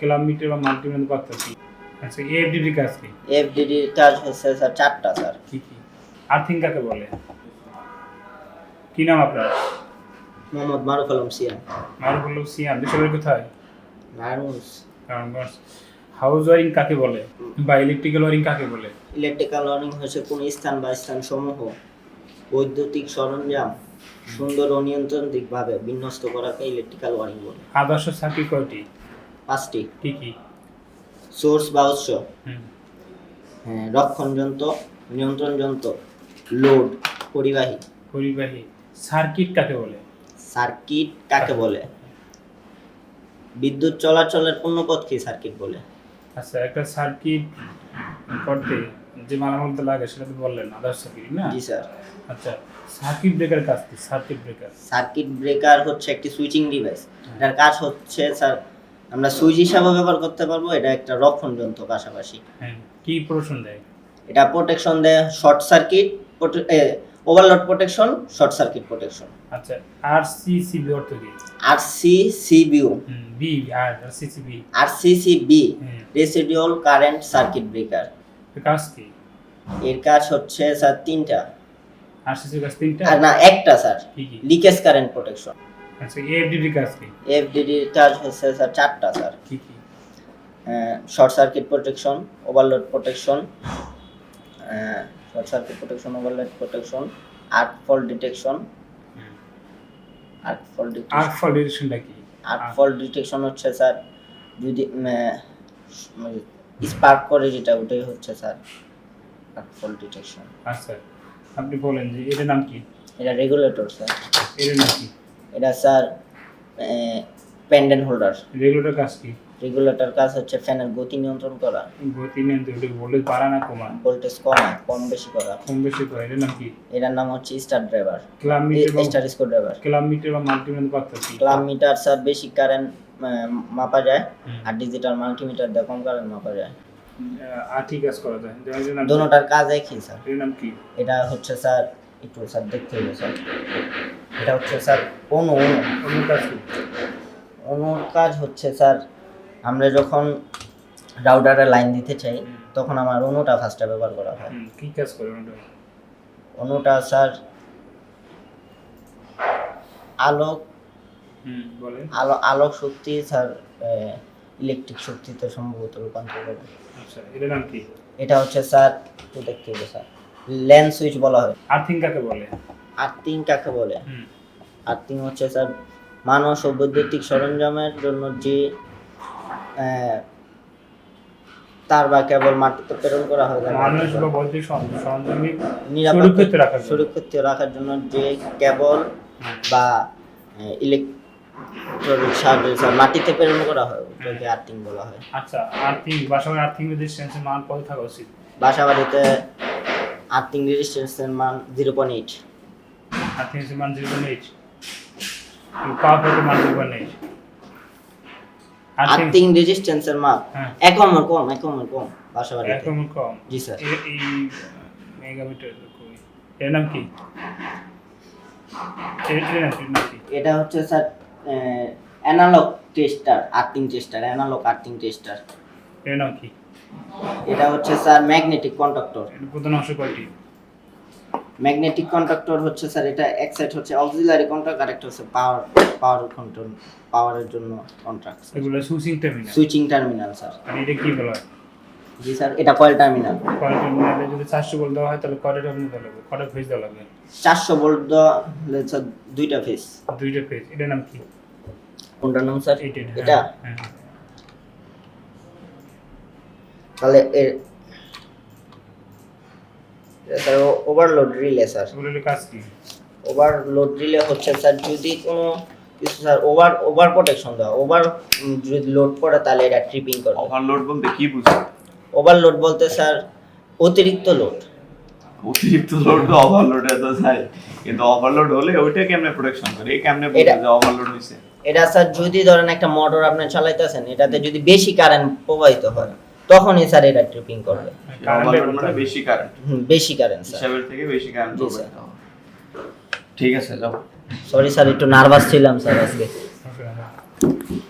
Kilometre বা multimeter পার্থক্য কি? আচ্ছা এফডিডি কাজ কি? এফডিডি কাজ হচ্ছে স্যার চারটা স্যার। কি কি? আর্থিং কাকে বলে? কি নাম আপনার? মোহাম্মদ মারুফ আলম সিয়াম। মারুফুল্লাহ সিয়াম দেশের কোথায়? নারায়ণগঞ্জ। নারায়ণগঞ্জ। হাউস ওয়ারিং কাকে বলে? বা ইলেকট্রিক্যাল ওয়ারিং কাকে বলে? ইলেকট্রিক্যাল ওয়ারিং হচ্ছে কোন স্থান বা স্থান সমূহ বৈদ্যুতিক সরঞ্জাম সুন্দর ও নিয়ন্ত্রণিকভাবে বিন্যস্ত করাকে ইলেকট্রিক্যাল ওয়ারিং বলে। আদর্শ সার্কিট কয়টি? পাঁচটি। কি কি? সোর্স বা উৎস? হ্যাঁ, রক্ষণ যন্ত্র নিয়ন্ত্রণ যন্ত্র লোড পরিবাহী। পরিবাহী। সার্কিট কাকে বলে? সার্কিট কাকে বলে? বিদ্যুৎ চলাচলের পূর্ণপথ কি সার্কিট বলে? আচ্ছা একটা সার্কিট করতে যে মালামালটা লাগে সেটা তো বললেন আদার্স সার্কিট না? জি স্যার। আচ্ছা সার্কিট ব্রেকার কাজ কি সার্কিট ব্রেকার। সার্কিট ব্রেকার হচ্ছে একটি সুইচিং ডিভাইস এটার কাজ হচ্ছে স্যার আমরা সুইচ হিসাবে ব্যবহার করতে পারব এটা একটা রক্ষণ যন্ত্র পাশাপাশি। হ্যাঁ কি প্রোশন দেয়? এটা প্রোটেকশন দেয় short circuit overload protection short circuit protection আচ্ছা আর সি সি বি অর্থ কি? R C C B B B R C C B R C C B residual current circuit breaker এর কাজ কি? এর কাজ হচ্ছে স্যার তিনটা। আর সি সি কাজ তিনটা? আর না একটা স্যার লিকেজ কারেন্ট প্রোটেকশন আচ্ছা এফডিডি কাজ কি? এফডিডি কাজ হচ্ছে স্যার চারটা স্যার। কি কি? Short circuit protection overload protection short circuit protection overload protection arc fault detection. Arc fault detection. Fault ডিরেকশনটা কি? আর্ক ফল ডিটেকশন হচ্ছে স্যার যদি স্পার্ক করে যেটা ওটাই হচ্ছে স্যার আর্ক ফল ডিটেকশন। আচ্ছা আপনি বলেন যে এটার নাম কি? এটা রেগুলেটর স্যার। এটার নাম কি? এটা স্যার পেন্ডেন্ট হোল্ডার রেগুলেটর কাজ কি? রেগুলেটর কাজ হচ্ছে ফ্যানের গতি নিয়ন্ত্রণ করা। গতি নিয়ন্ত্রণ ভোল্টেজ বাড়া না কমা? ভোল্টেজ কমা কম বেশি করা। কম বেশি করে এটার নাম কি? এটার নাম হচ্ছে স্টার ড্রাইভার। কিলোমিটার বা স্টার স্ক্রু ড্রাইভার। কিলোমিটার বা মাল্টিমিটার পার্থক্য কি? ক্লাব মিটার স্যার বেশি কারেন্ট মাপা যায়। আর ডিজিটাল মাল্টিমিটার দিয়ে কম কারেন্ট মাপা যায়। আহ, আঠি কাজ করা যায়? দোনোটার কাজ একই স্যার। এটার নাম কি? এটা হচ্ছে স্যার একটু স্যার দেখতে হবে স্যার। এটা হচ্ছে স্যার অনু অনু অন্য কাজ অনুর কাজ হচ্ছে স্যার আমরা যখন রাউটারে লাইন দিতে চাই তখন আমার অনুটা ফার্স্টে ব্যবহার করা হয়। কি কাজ করে অনুটা? স্যার আলোক আলো আলোক শক্তি স্যার ইলেকট্রিক শক্তিতে সম্ভবত রূপান্তর করে আচ্ছা এটার নাম কি? এটা হচ্ছে স্যার একটু দেখতে হবে স্যার। ল্যান্ড সুইচ বলা হয়। আর্থিং কাকে বলে? আর্থিং কাকে বলে? আর্থিং হচ্ছে স্যার মানুষ ও বৈদ্যুতিক সরঞ্জামের জন্য যে তার বা কেবল মাটিতে প্রেরণ করা হয় মানুষ বা বৈদ্যুতিক সরঞ্জাম নিরাপদ সুরক্ষিত রাখার জন্য। সুরক্ষিত রাখার জন্য যে কেবল বা ইলেকট্রনিক সাহায্যে মাটিতে প্রেরণ করা হয় ওটাকে আর্থিং বলা হয়। আচ্ছা আর্থিং বাসায় আর্থিং রেজিস্ট্যান্সের মান কত থাকা উচিত? বাসা বাড়িতে আর্থিং রেজিস্ট্যান্সের মান জিরো পয়েন্ট এইট আর্থিং মান জিরো পয়েন্ট এইট পাওয়ার মান জিরো পয়েন্ট এইট আর্থিং রেজিস্ট্যান্সের মান হ্যাঁ। এক কমের কম এক কমের কম বাসা বাড়িতে একদম কম। জি স্যার। এই মেগামিটার এর নাম কি? এটা হচ্ছে sir analogue tester earthing tester analogue earthing tester এর নাম কি? এটা হচ্ছে স্যার ম্যাগনেটিক কন্ডাক্টর। প্রধান অংশ কয়টি ম্যাগনেটিক কন্ডাক্টর হচ্ছে স্যার এটা এক সাইড হচ্ছে অক্সিলারি কন্ট্রাক্ট আর একটা হচ্ছে পাওয়ার পাওয়ার কন্ট্রোল পাওয়ারের জন্য কন্ট্রাক্ট এগুলো switching terminal switching terminal sir আর এটা কি বলা হয়? জি স্যার এটা কয়েল টার্মিনাল কয়টা টার্মিনালে যদি চারশো বল দেওয়া হয় তাহলে কয়টা টার্মিনাল দেওয়া লাগবে? কয়টা ফেজ দেওয়া লাগবে? চারশো ভোল্ট দেওয়া স্যার দুইটা ফেজ দুইটা ফেজ এটার নাম কি? কোনটার নাম স্যার এইটা এটা? হ্যাঁ। তাহলে এর এটা স্যার ওভারলোড রিলে স্যার। এগুলোর কাজ কি? ওভারলোড রিলে হচ্ছে স্যার যদি কোনো কিছু স্যার ওভার ওভার প্রোটেকশন দেওয়া ওভার যদি লোড পড়ে তাহলে এটা ট্রিপিং করবে। ওভারলোড বলতে কি বুঝো ওভারলোড বলতে স্যার অতিরিক্ত লোড অতিরিক্ত লোড তো ওভারলোড এত যায় কিন্তু ওভারলোড হলে ওইটা কেমনে প্রোটেকশন করে? এই কেমনে এটা- যে ওভারলোড হইছে এটা স্যার যদি ধরেন একটা মোটর আপনি চালাইতেছেন এটাতে যদি বেশি কারেন্ট প্রবাহিত হয় তখনই স্যার এটা ট্রিপিং করবে। মানে বেশি কারেন্ট হুম, বেশি কারেন্ট স্যার হিসাবের থেকে বেশি কারেন্ট ঠিক আছে যাও। সরি স্যার একটু নার্ভাস ছিলাম স্যার আজকে.